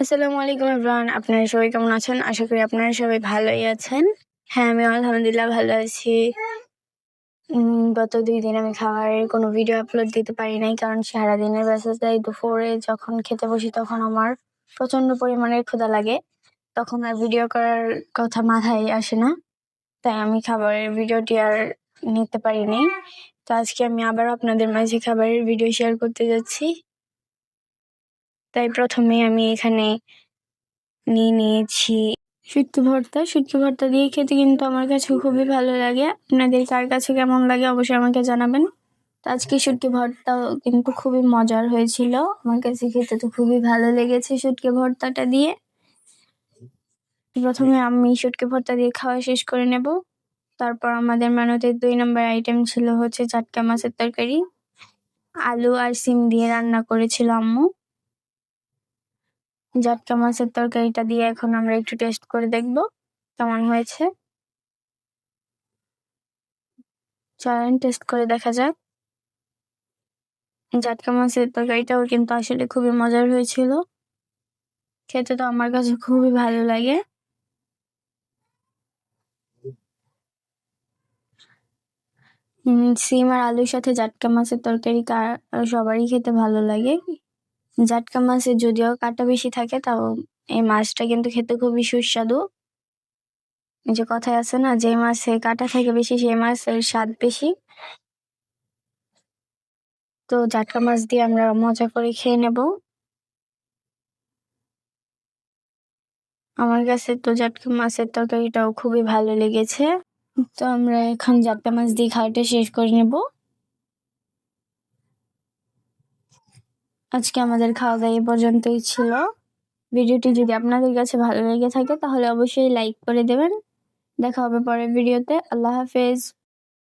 আসসালামু আলাইকুম এভরান আপনারা সবাই কেমন আছেন? আশা করি আপনারা সবাই ভালোই আছেন। হ্যাঁ আমি আলহামদুলিল্লাহ ভালো আছি। গত দুই দিন আমি খাবারের কোনো ভিডিও আপলোড দিতে পারি নাই, কারণ সারাদিনের ব্যস্ততায় দুপুরে যখন খেতে বসি তখন আমার প্রচণ্ড পরিমাণের ক্ষুধা লাগে। তখন আর ভিডিও করার কথা মাথায় আসে না, তাই আমি খাবারের ভিডিওটি আর নিতে পারিনি তো আজকে আমি আবার আপনাদের মাঝে খাবারের ভিডিও শেয়ার করতে যাচ্ছি। তাই প্রথমে আমি এখানে নিয়ে নিয়েছি শুটকি ভর্তা। শুটকি ভর্তা দিয়ে খেতে কিন্তু আমার কাছে খুবই ভালো লাগে। আপনাদের কার কাছে কেমন লাগে অবশ্যই আমাকে জানাবেন। আজকে শুটকি ভর্তাও কিন্তু খুবই মজার হয়েছিল। আমার কাছে খেতে তো খুবই ভালো লেগেছে শুটকি ভর্তাটা দিয়ে। প্রথমে আমি শুটকি ভর্তা দিয়ে খাওয়া শেষ করে নেব। তারপর আমাদের মেনুতে দুই নম্বর আইটেম ছিল হচ্ছে চাটকা মাছের তরকারি। আলু আর সিম দিয়ে রান্না করেছিল আম্মু। জাটকা মাছের তরকারিটা দিয়ে এখন আমরা একটু টেস্ট করে দেখব কেমন হয়েছে। চলেন টেস্ট করে দেখা যাক। জাটকা মাছের তরকারিটাও কিন্তু আসলে খুবই মজার হয়েছিল। খেতে তো আমার কাছে খুবই ভালো লাগে। সিম আর আলুর সাথে জাটকা মাছের তরকারি কার সবারই খেতে ভালো লাগে। জাটকা মাছের যদিও কাঁটা বেশি থাকে, তাও এই মাছটা কিন্তু খেতে খুবই সুস্বাদু। যে কথায় আছে না, যে মাছে কাঁটা থাকে বেশি, সেই মাছের স্বাদ বেশি। তো জাটকা মাছ দিয়ে আমরা মজা করে খেয়ে নেব। আমার কাছে তো জাটকা মাছের তরকারিটাও খুবই ভালো লেগেছে। তো আমরা এখন জাটকা মাছ দিয়ে খাওয়াটা শেষ করে নেব। আজকে আমাদের খাওয়া দাওয়া এই পর্যন্তই ছিল। ভিডিওটি যদি আপনাদের কাছে ভালো লেগে থাকে, তাহলে অবশ্যই লাইক করে দেবেন। দেখা হবে পরের ভিডিওতে। আল্লাহ হাফেজ।